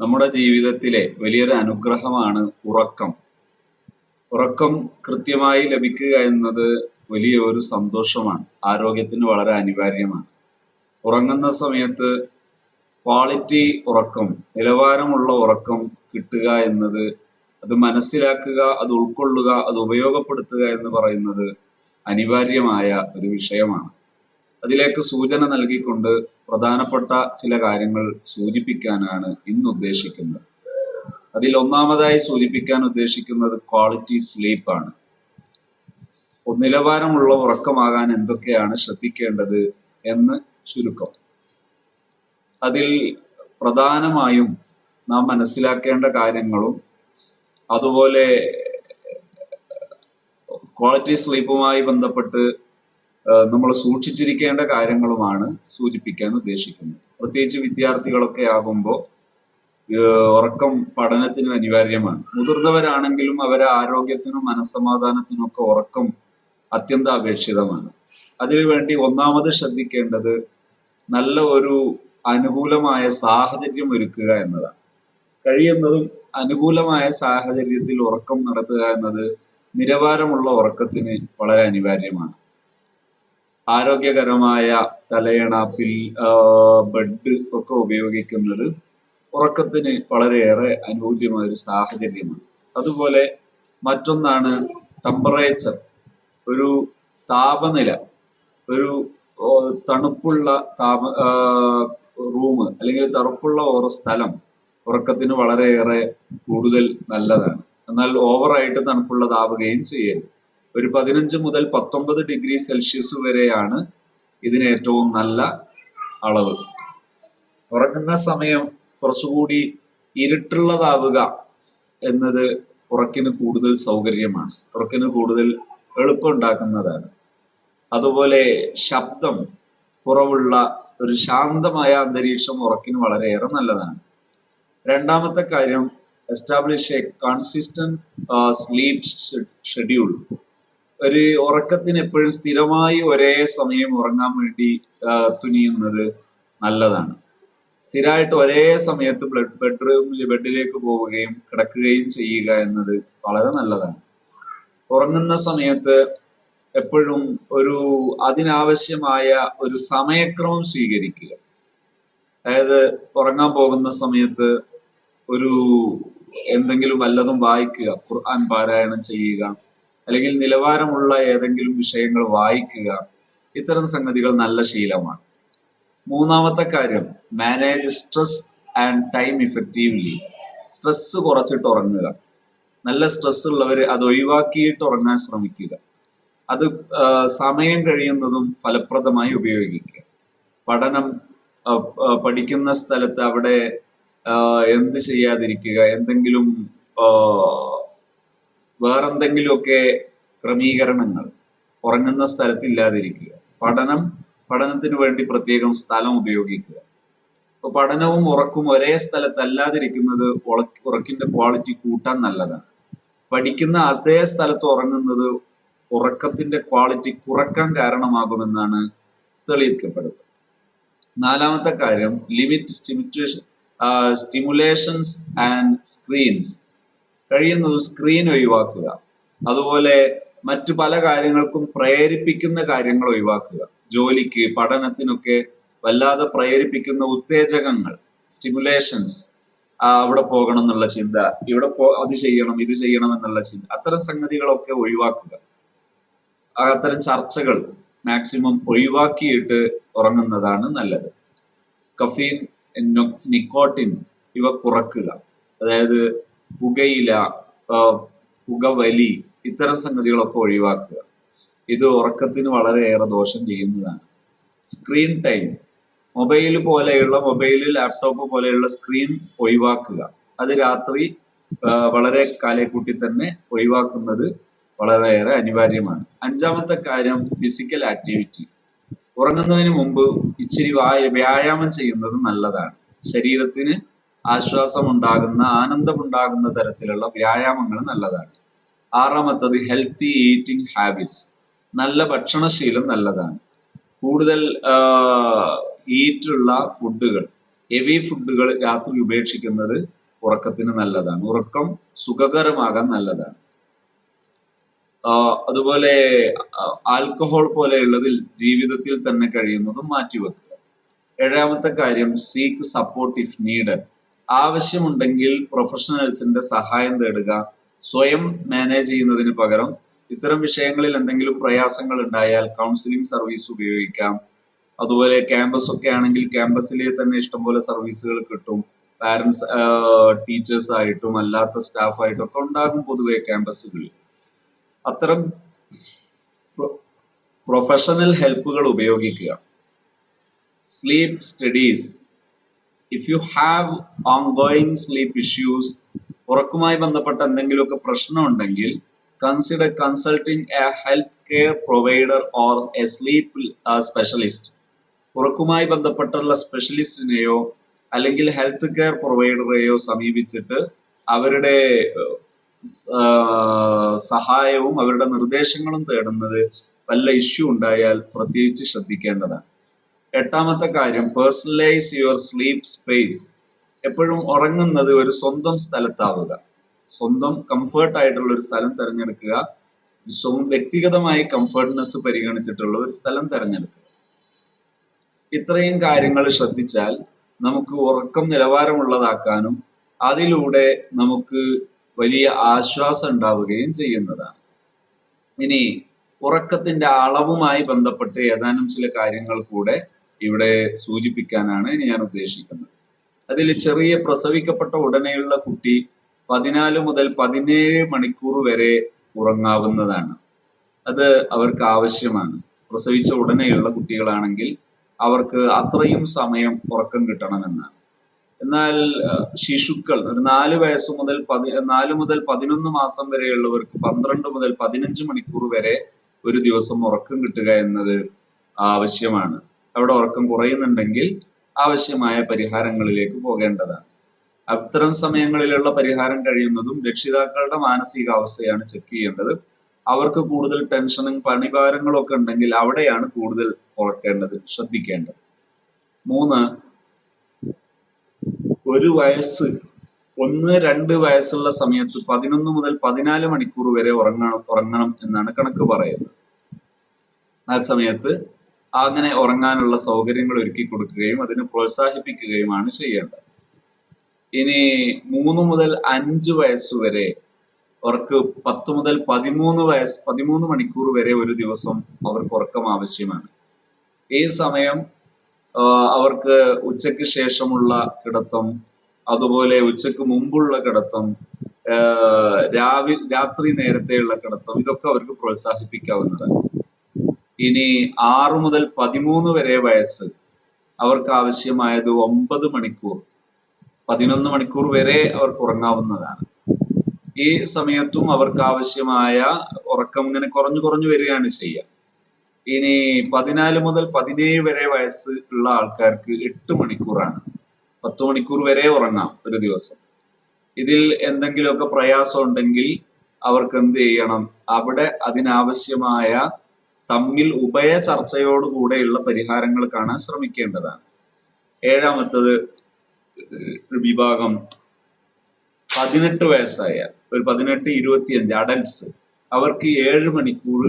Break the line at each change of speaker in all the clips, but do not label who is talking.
നമ്മുടെ ജീവിതത്തിലെ വലിയൊരു അനുഗ്രഹമാണ് ഉറക്കം. ഉറക്കം കൃത്യമായി ലഭിക്കുക എന്നത് വലിയ ഒരു സന്തോഷമാണ്. ആരോഗ്യത്തിന് വളരെ അനിവാര്യമാണ്. ഉറങ്ങുന്ന സമയത്ത് ക്വാളിറ്റി ഉറക്കം നിലവാരമുള്ള ഉറക്കം കിട്ടുക എന്നത് അത് മനസ്സിലാക്കുക അത് ഉൾക്കൊള്ളുക അത് ഉപയോഗപ്പെടുത്തുക എന്ന് പറയുന്നത് അനിവാര്യമായ ഒരു വിഷയമാണ്. അതിലേക്ക് സൂചന നൽകിക്കൊണ്ട് പ്രധാനപ്പെട്ട ചില കാര്യങ്ങൾ സൂചിപ്പിക്കാനാണ് ഇന്ന് ഉദ്ദേശിക്കുന്നത്. അതിൽ ഒന്നാമതായി സൂചിപ്പിക്കാൻ ഉദ്ദേശിക്കുന്നത് ക്വാളിറ്റി സ്ലീപ്പ് ആണ്. നിലവാരമുള്ള ഉറക്കമാകാൻ എന്തൊക്കെയാണ് ശ്രദ്ധിക്കേണ്ടത് എന്ന് ചുരുക്കം. അതിൽ പ്രധാനമായും നാം മനസ്സിലാക്കേണ്ട കാര്യങ്ങളും അതുപോലെ ക്വാളിറ്റി സ്ലീപ്പുമായി ബന്ധപ്പെട്ട് നമ്മൾ സൂക്ഷിച്ചിരിക്കേണ്ട കാര്യങ്ങളുമാണ് സൂചിപ്പിക്കാൻ ഉദ്ദേശിക്കുന്നത്. പ്രത്യേകിച്ച് വിദ്യാർത്ഥികളൊക്കെ ആകുമ്പോൾ ഉറക്കം പഠനത്തിന് അനിവാര്യമാണ്. മുതിർന്നവരാണെങ്കിലും അവരെ ആരോഗ്യത്തിനും മനസ്സമാധാനത്തിനും ഒക്കെ ഉറക്കം അത്യന്താപേക്ഷിതമാണ്. അതിനുവേണ്ടി ഒന്നാമത് ശ്രദ്ധിക്കേണ്ടത് നല്ല ഒരു അനുകൂലമായ സാഹചര്യം ഒരുക്കുക എന്നതാണ്. കഴിയുന്നതും അനുകൂലമായ സാഹചര്യത്തിൽ ഉറക്കം നടത്തുക എന്നത് നിലവാരമുള്ള ഉറക്കത്തിന് വളരെ അനിവാര്യമാണ്. ആരോഗ്യകരമായ തലയണ പിൽ ബെഡ് ഒക്കെ ഉപയോഗിക്കുന്നത് ഉറക്കത്തിന് വളരെയേറെ അനുകൂല്യമായ ഒരു സാഹചര്യമാണ്. അതുപോലെ മറ്റൊന്നാണ് ടെമ്പറേച്ചർ ഒരു താപനില ഒരു തണുപ്പുള്ള താപ റൂം അല്ലെങ്കിൽ തണുപ്പുള്ള ഒരു സ്ഥലം ഉറക്കത്തിന് വളരെയേറെ കൂടുതൽ നല്ലതാണ്. എന്നാൽ ഓവറായിട്ട് തണുപ്പുള്ളതാവുകയും ചെയ്യരുത്. ഒരു പതിനഞ്ച് മുതൽ പത്തൊമ്പത് ഡിഗ്രി സെൽഷ്യസ് വരെയാണ് ഇതിന് ഏറ്റവും നല്ല അളവ്. ഉറങ്ങുന്ന സമയം കുറച്ചുകൂടി ഇരുട്ടുള്ളതാവുക എന്നത് ഉറക്കിന് കൂടുതൽ സൗകര്യമാണ്. ഉറക്കിന് കൂടുതൽ എളുപ്പമുണ്ടാക്കുന്നതാണ്. അതുപോലെ ശബ്ദം കുറവുള്ള ഒരു ശാന്തമായ അന്തരീക്ഷം ഉറക്കിന് വളരെയേറെ നല്ലതാണ്. രണ്ടാമത്തെ കാര്യം establish a consistent sleep schedule ഒരു ഉറക്കത്തിന് എപ്പോഴും സ്ഥിരമായി ഒരേ സമയം ഉറങ്ങാൻ വേണ്ടി തുനിയുന്നത് നല്ലതാണ്. സ്ഥിരമായിട്ട് ഒരേ സമയത്ത് ബ്ലഡ് ബെഡ്റൂമിൽ ബെഡിലേക്ക് പോവുകയും കിടക്കുകയും ചെയ്യുക എന്നത് വളരെ നല്ലതാണ്. ഉറങ്ങുന്ന സമയത്ത് എപ്പോഴും ഒരു അതിനാവശ്യമായ ഒരു സമയക്രമം സ്വീകരിക്കുക. അതായത് ഉറങ്ങാൻ പോകുന്ന സമയത്ത് ഒരു എന്തെങ്കിലും വല്ലതും വായിക്കുക ഖുർആൻ പാരായണം ചെയ്യുക അല്ലെങ്കിൽ നിലവാരമുള്ള ഏതെങ്കിലും വിഷയങ്ങൾ വായിക്കുക ഇത്തരം സംഗതികൾ നല്ല ശീലമാണ്. മൂന്നാമത്തെ കാര്യം manage stress and time effectively stress കുറച്ചിട്ട് ഉറങ്ങുക. നല്ല സ്ട്രെസ് ഉള്ളവർ അത് ഒഴിവാക്കിയിട്ട് ഉറങ്ങാൻ ശ്രമിക്കുക. അത് സമയം കഴിയുന്നതും ഫലപ്രദമായി ഉപയോഗിക്കുക. പഠനം പഠിക്കുന്ന സ്ഥലത്ത് അവിടെ എന്ത് ചെയ്യാതിരിക്കുക എന്തെങ്കിലും വേറെന്തെങ്കിലുമൊക്കെ ക്രമീകരണങ്ങൾ ഉറങ്ങുന്ന സ്ഥലത്തില്ലാതിരിക്കുക പഠനം പഠനത്തിന് വേണ്ടി പ്രത്യേകം സ്ഥലം ഉപയോഗിക്കുക. അപ്പൊ പഠനവും ഉറക്കും ഒരേ സ്ഥലത്തല്ലാതിരിക്കുന്നത് ഉറക്കിന്റെ ക്വാളിറ്റി കൂട്ടാൻ നല്ലതാണ്. പഠിക്കുന്ന അതേ സ്ഥലത്ത് ഉറങ്ങുന്നത് ഉറക്കത്തിന്റെ ക്വാളിറ്റി കുറയ്ക്കാൻ കാരണമാകുമെന്നാണ് തെളിയിക്കപ്പെടുന്നത്. നാലാമത്തെ കാര്യം limit stimulation stimulations and screens കഴിയുന്നത് സ്ക്രീൻ ഒഴിവാക്കുക. അതുപോലെ മറ്റു പല കാര്യങ്ങൾക്കും പ്രേരിപ്പിക്കുന്ന കാര്യങ്ങൾ ഒഴിവാക്കുക. ജോലിക്ക് പഠനത്തിനൊക്കെ വല്ലാതെ പ്രേരിപ്പിക്കുന്ന ഉത്തേജകങ്ങൾ സ്റ്റിമുലേഷൻസ് അവിടെ പോകണം എന്നുള്ള ചിന്ത ഇവിടെ പോ അത് ചെയ്യണം ഇത് ചെയ്യണം എന്നുള്ള ചിന്ത അത്തരം സംഗതികളൊക്കെ ഒഴിവാക്കുക. അത്തരം ചർച്ചകൾ മാക്സിമം ഒഴിവാക്കിയിട്ട് ഉറങ്ങുന്നതാണ് നല്ലത്. കഫീൻ നിക്കോട്ടിൻ ഇവ കുറക്കുക. അതായത് പുകയില പുകവലി ഇത്തരം സംഗതികളൊക്കെ ഒഴിവാക്കുക. ഇത് ഉറക്കത്തിന് വളരെയേറെ ദോഷം ചെയ്യുന്നതാണ്. Screen time. മൊബൈൽ പോലെയുള്ള മൊബൈൽ ലാപ്ടോപ്പ് പോലെയുള്ള സ്ക്രീൻ ഒഴിവാക്കുക. അത് രാത്രി വളരെ കാലേക്കൂട്ടി തന്നെ ഒഴിവാക്കുന്നത് വളരെയേറെ അനിവാര്യമാണ്. അഞ്ചാമത്തെ കാര്യം ഫിസിക്കൽ ആക്ടിവിറ്റി ഉറങ്ങുന്നതിന് മുമ്പ് ഇച്ചിരി വ്യായാമം ചെയ്യുന്നത് നല്ലതാണ്. ശരീരത്തിന് ആശ്വാസമുണ്ടാകുന്ന ആനന്ദമുണ്ടാകുന്ന തരത്തിലുള്ള വ്യായാമങ്ങൾ നല്ലതാണ്. ആറാമത്തത് ഹെൽത്തി ഈറ്റിംഗ് ഹാബിറ്റ്സ് നല്ല ഭക്ഷണശീലം നല്ലതാണ്. കൂടുതൽ ഈറ്റുള്ള ഫുഡുകൾ ഹെവി ഫുഡുകൾ രാത്രി ഉപേക്ഷിക്കുന്നത് ഉറക്കത്തിന് നല്ലതാണ്. ഉറക്കം സുഖകരമാകാൻ നല്ലതാണ്. അതുപോലെ ആൽക്കഹോൾ പോലെയുള്ളതിൽ ജീവിതത്തിൽ തന്നെ കഴിയുന്നതും മാറ്റിവെക്കുക. ഏഴാമത്തെ കാര്യം സീക്ക് സപ്പോർട്ട് ഇഫ് നീഡഡ് ആവശ്യമുണ്ടെങ്കിൽ പ്രൊഫഷണൽസിന്റെ സഹായം തേടുക സ്വയം മാനേജ് ചെയ്യുന്നതിന് പകരം ഇത്തരം വിഷയങ്ങളിൽ എന്തെങ്കിലും പ്രയാസങ്ങൾ ഉണ്ടായാൽ കൗൺസിലിംഗ് സർവീസ് ഉപയോഗിക്കാം. അതുപോലെ ക്യാമ്പസ് ഒക്കെ ആണെങ്കിൽ ക്യാമ്പസിലെ തന്നെ ഇഷ്ടംപോലെ സർവീസുകൾ കിട്ടും. പാരൻസ് ടീച്ചേഴ്സ് ആയിട്ടും അല്ലാത്ത സ്റ്റാഫ് ആയിട്ടും ഒക്കെ ഉണ്ടാകും പൊതുവെ ക്യാമ്പസുകളിൽ അത്തരം പ്രൊഫഷണൽ ഹെൽപ്പുകൾ ഉപയോഗിക്കുക. Sleep studies if you have ongoing sleep issues ഉറക്കുമായി ബന്ധപ്പെട്ട എന്തെങ്കിലുമൊക്കെ പ്രശ്നമുണ്ടെങ്കിൽ consider consulting a health care provider or a sleep specialist ഉറക്കുമായി ബന്ധപ്പെട്ടുള്ള സ്പെഷ്യലിസ്റ്റിനെയോ അല്ലെങ്കിൽ ഹെൽത്ത് കെയർ പ്രൊവൈഡറെയോ സമീപിച്ചിട്ട് അവരുടെ ആഹ് സഹായവും അവരുടെ നിർദ്ദേശങ്ങളും തേടുന്നത് വല്ല ഇഷ്യൂ ഉണ്ടായാൽ പ്രത്യേകിച്ച് ശ്രദ്ധിക്കേണ്ടതാണ്. എട്ടാമത്തെ കാര്യം പേഴ്സണലൈസ് യുവർ സ്ലീപ്പ് സ്പേസ് എപ്പോഴും ഉറങ്ങുന്നത് ഒരു സ്വന്തം സ്ഥലത്താവുക. സ്വന്തം കംഫേർട്ട് ആയിട്ടുള്ള ഒരു സ്ഥലം തിരഞ്ഞെടുക്കുക. സ്വന്തം വ്യക്തിഗതമായി കംഫർട്ട്നെസ് പരിഗണിച്ചിട്ടുള്ള ഒരു സ്ഥലം തിരഞ്ഞെടുക്കുക. ഇത്രയും കാര്യങ്ങൾ ശ്രദ്ധിച്ചാൽ നമുക്ക് ഉറക്കം നിലവാരമുള്ളതാക്കാനും അതിലൂടെ നമുക്ക് വലിയ ആശ്വാസം ഉണ്ടാവുകയും ചെയ്യുന്നതാണ്. ഇനി ഉറക്കത്തിന്റെ അളവുമായി ബന്ധപ്പെട്ട് ഏതാനും ചില കാര്യങ്ങൾ കൂടെ ഇവിടെ സൂചിപ്പിക്കാനാണ് ഞാൻ ഉദ്ദേശിക്കുന്നത്. അതിൽ ചെറിയ പ്രസവിക്കപ്പെട്ട ഉടനെയുള്ള കുട്ടി പതിനാല് മുതൽ പതിനേഴ് മണിക്കൂർ വരെ ഉറങ്ങാവുന്നതാണ്. അത് അവർക്ക് ആവശ്യമാണ്. പ്രസവിച്ച ഉടനെയുള്ള കുട്ടികളാണെങ്കിൽ അവർക്ക് അത്രയും സമയം ഉറക്കം കിട്ടണമെന്നാണ്. എന്നാൽ ശിശുക്കൾ ഒരു നാല് വയസ്സ് മുതൽ പതി നാല് മുതൽ പതിനൊന്ന് മാസം വരെയുള്ളവർക്ക് പന്ത്രണ്ട് മുതൽ പതിനഞ്ച് മണിക്കൂർ വരെ ഒരു ദിവസം ഉറക്കം കിട്ടുക എന്നത് ആവശ്യമാണ്. അവിടെ ഉറക്കം കുറയുന്നുണ്ടെങ്കിൽ ആവശ്യമായ പരിഹാരങ്ങളിലേക്ക് പോകേണ്ടതാണ്. അത്തരം സമയങ്ങളിലുള്ള പരിഹാരം കഴിയുന്നതും രക്ഷിതാക്കളുടെ മാനസികാവസ്ഥയാണ് ചെക്ക് ചെയ്യേണ്ടത്. അവർക്ക് കൂടുതൽ ടെൻഷനും പണിഭാരങ്ങളും ഒക്കെ ഉണ്ടെങ്കിൽ അവിടെയാണ് കൂടുതൽ ഉറക്കേണ്ടത് ശ്രദ്ധിക്കേണ്ടത്. മൂന്ന് ഒരു വയസ്സ് ഒന്ന് രണ്ട് വയസ്സുള്ള സമയത്ത് പതിനൊന്ന് മുതൽ പതിനാല് മണിക്കൂർ വരെ ഉറങ്ങണം ഉറങ്ങണം എന്നാണ് കണക്ക് പറയുന്നത്. ആ സമയത്ത് അങ്ങനെ ഉറങ്ങാനുള്ള സൗകര്യങ്ങൾ ഒരുക്കി കൊടുക്കുകയും അതിനെ പ്രോത്സാഹിപ്പിക്കുകയുമാണ് ചെയ്യേണ്ടത്. ഇനി മൂന്ന് മുതൽ അഞ്ച് വയസ്സ് വരെ അവർക്ക് പത്ത് മുതൽ പതിമൂന്ന് വയസ്സ് പതിമൂന്ന് മണിക്കൂർ വരെ ഒരു ദിവസം അവർക്ക് ഉറക്കം ആവശ്യമാണ്. ഈ സമയം അവർക്ക് ഉച്ചയ്ക്ക് ശേഷമുള്ള കിടത്തം അതുപോലെ ഉച്ചയ്ക്ക് മുമ്പുള്ള കിടത്തം രാവിലെ രാത്രി നേരത്തെയുള്ള കിടത്തം ഇതൊക്കെ അവർക്ക് പ്രോത്സാഹിപ്പിക്കാവുന്നതാണ്. ഇനി ആറു മുതൽ പതിമൂന്ന് വരെ വയസ്സ്. അവർക്ക് ആവശ്യമായത് ഒമ്പത് മണിക്കൂർ. പതിനൊന്ന് മണിക്കൂർ വരെ അവർക്ക് ഉറങ്ങാവുന്നതാണ്. ഈ സമയത്തും അവർക്ക് ആവശ്യമായ ഉറക്കം ഇങ്ങനെ കുറഞ്ഞു കുറഞ്ഞു വരികയാണ് ചെയ്യുക. ഇനി പതിനാല് മുതൽ പതിനേഴ് വരെ വയസ്സ് ഉള്ള ആൾക്കാർക്ക് എട്ട് മണിക്കൂറാണ്. പത്ത് മണിക്കൂർ വരെ ഉറങ്ങാം ഒരു ദിവസം. ഇതിൽ എന്തെങ്കിലുമൊക്കെ പ്രയാസം ഉണ്ടെങ്കിൽ അവർക്ക് എന്ത് ചെയ്യണം? അവിടെ അതിനാവശ്യമായ തമ്മിൽ ഉഭയ ചർച്ചയോടുകൂടെയുള്ള പരിഹാരങ്ങൾ കാണാൻ ശ്രമിക്കേണ്ടതാണ്. ഏഴാമത്തത് വിഭാഗം പതിനെട്ട് വയസ്സായ ഒരു പതിനെട്ട് ഇരുപത്തിയഞ്ച് അഡൽസ് അവർക്ക് ഏഴ് മണിക്കൂർ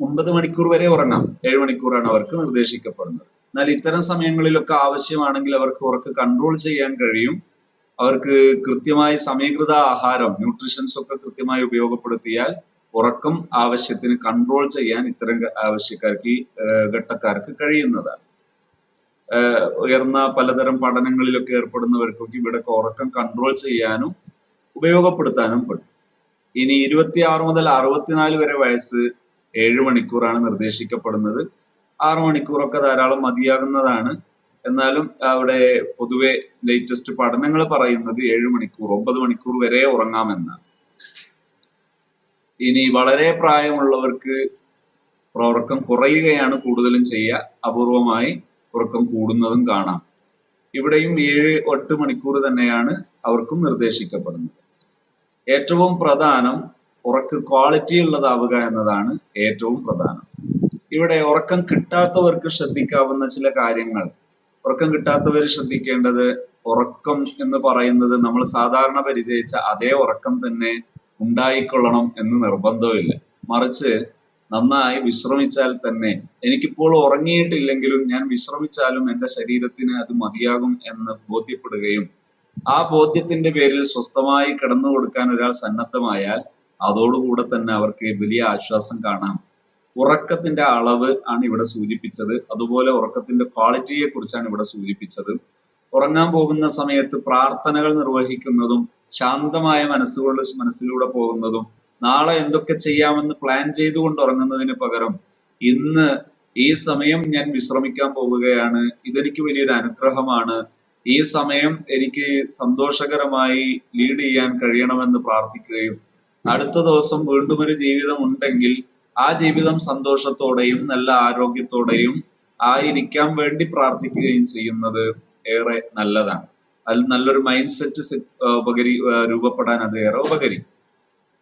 ഒമ്പത് മണിക്കൂർ വരെ ഉറങ്ങാം. ഏഴ് മണിക്കൂറാണ് അവർക്ക് നിർദ്ദേശിക്കപ്പെടുന്നത്. എന്നാൽ ഇത്തരം സമയങ്ങളിലൊക്കെ ആവശ്യമാണെങ്കിൽ അവർക്ക് ഉറക്ക് കൺട്രോൾ ചെയ്യാൻ കഴിയും. അവർക്ക് കൃത്യമായി സമീകൃത ആഹാരം ന്യൂട്രീഷൻസ് ഒക്കെ കൃത്യമായി ഉപയോഗപ്പെടുത്തിയാൽ ഉറക്കം ആവശ്യത്തിന് കൺട്രോൾ ചെയ്യാൻ ഇത്തരം ആവശ്യക്കാർക്ക് ഘട്ടക്കാർക്ക് കഴിയുന്നതാണ്. ഉയർന്ന പലതരം പഠനങ്ങളിലൊക്കെ ഏർപ്പെടുന്നവർക്കൊക്കെ ഇവിടെ ഉറക്കം കൺട്രോൾ ചെയ്യാനും ഉപയോഗപ്പെടുത്താനും പറ്റും. ഇനി ഇരുപത്തിയാറ് മുതൽ അറുപത്തിനാല് വരെ വയസ്സ് ഏഴ് മണിക്കൂറാണ് നിർദ്ദേശിക്കപ്പെടുന്നത്. ആറ് മണിക്കൂറൊക്കെ ധാരാളം മതിയാകുന്നതാണ്. എന്നാലും അവിടെ പൊതുവെ ലേറ്റസ്റ്റ് പഠനങ്ങൾ പറയുന്നത് ഏഴ് മണിക്കൂർ ഒമ്പത് മണിക്കൂർ വരെ ഉറങ്ങാമെന്നാണ്. ഇനി വളരെ പ്രായമുള്ളവർക്ക് ഉറക്കം കുറയുകയാണ് കൂടുതലും ചെയ്യുക. അപൂർവമായി ഉറക്കം കൂടുന്നതും കാണാം. ഇവിടെയും ഏഴ് എട്ട് മണിക്കൂർ തന്നെയാണ് അവർക്കും നിർദ്ദേശിക്കപ്പെടുന്നത്. ഏറ്റവും പ്രധാനം ഉറക്ക് ക്വാളിറ്റി ഉള്ളതാവുക എന്നതാണ് ഏറ്റവും പ്രധാനം. ഇവിടെ ഉറക്കം കിട്ടാത്തവർക്ക് ശ്രദ്ധിക്കാവുന്ന ചില കാര്യങ്ങൾ. ഉറക്കം കിട്ടാത്തവർ ശ്രദ്ധിക്കേണ്ടത് ഉറക്കം എന്ന് പറയുന്നത് നമ്മൾ സാധാരണ പരിചയിച്ച അതേ ഉറക്കം തന്നെ ഉണ്ടായിക്കൊള്ളണം എന്ന് നിർബന്ധമില്ല മറിച്ച് നന്നായി വിശ്രമിച്ചാൽ തന്നെ എനിക്കിപ്പോൾ ഉറങ്ങിയിട്ടില്ലെങ്കിലും ഞാൻ വിശ്രമിച്ചാലും എന്റെ ശരീരത്തിന് അത് മതിയാകും എന്ന് ബോധ്യപ്പെടുകയും ആ ബോധ്യത്തിന്റെ പേരിൽ സ്വസ്ഥമായി കിടന്നു കൊടുക്കാൻ ഒരാൾ സന്നദ്ധമായാൽ അതോടുകൂടെ തന്നെ അവർക്ക് വലിയ ആശ്വാസം കാണാം. ഉറക്കത്തിന്റെ അളവ് ആണ് ഇവിടെ സൂചിപ്പിച്ചത്. അതുപോലെ ഉറക്കത്തിന്റെ ക്വാളിറ്റിയെ കുറിച്ചാണ് ഇവിടെ സൂചിപ്പിച്ചത്. ഉറങ്ങാൻ പോകുന്ന സമയത്ത് പ്രാർത്ഥനകൾ നിർവഹിക്കുന്നതും ശാന്തമായ മനസ്സുകൊണ്ട് മനസ്സിലൂടെ പോകുന്നതും നാളെ എന്തൊക്കെ ചെയ്യാമെന്ന് പ്ലാൻ ചെയ്തുകൊണ്ട് ഉറങ്ങുന്നതിന് പകരം ഇന്ന് ഈ സമയം ഞാൻ വിശ്രമിക്കാൻ പോവുകയാണ്. ഇതെനിക്ക് വലിയൊരു അനുഗ്രഹമാണ്. ഈ സമയം എനിക്ക് സന്തോഷകരമായി ലീഡ് ചെയ്യാൻ കഴിയണമെന്ന് പ്രാർത്ഥിക്കുകയും അടുത്ത ദിവസം വീണ്ടും ഒരു ജീവിതം ഉണ്ടെങ്കിൽ ആ ജീവിതം സന്തോഷത്തോടെയും നല്ല ആരോഗ്യത്തോടെയും ആയിരിക്കാൻ വേണ്ടി പ്രാർത്ഥിക്കുകയും ചെയ്യുന്നത് ഏറെ നല്ലതാണ്. അതിൽ നല്ലൊരു മൈൻഡ് സെറ്റ് ഉപകരി രൂപപ്പെടാൻ അത് ഏറെ ഉപകരിക്കും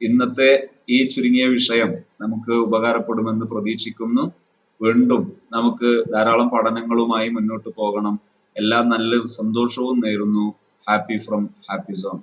ഇന്നത്തെ ഈ ചുരുങ്ങിയ വിഷയം നമുക്ക് ഉപകാരപ്പെടുമെന്ന് പ്രതീക്ഷിക്കുന്നു. വീണ്ടും നമുക്ക് ധാരാളം പഠനങ്ങളുമായി മുന്നോട്ട് പോകണം. എല്ലാം നല്ല സന്തോഷവും നേരുന്നു. Happy from happy zone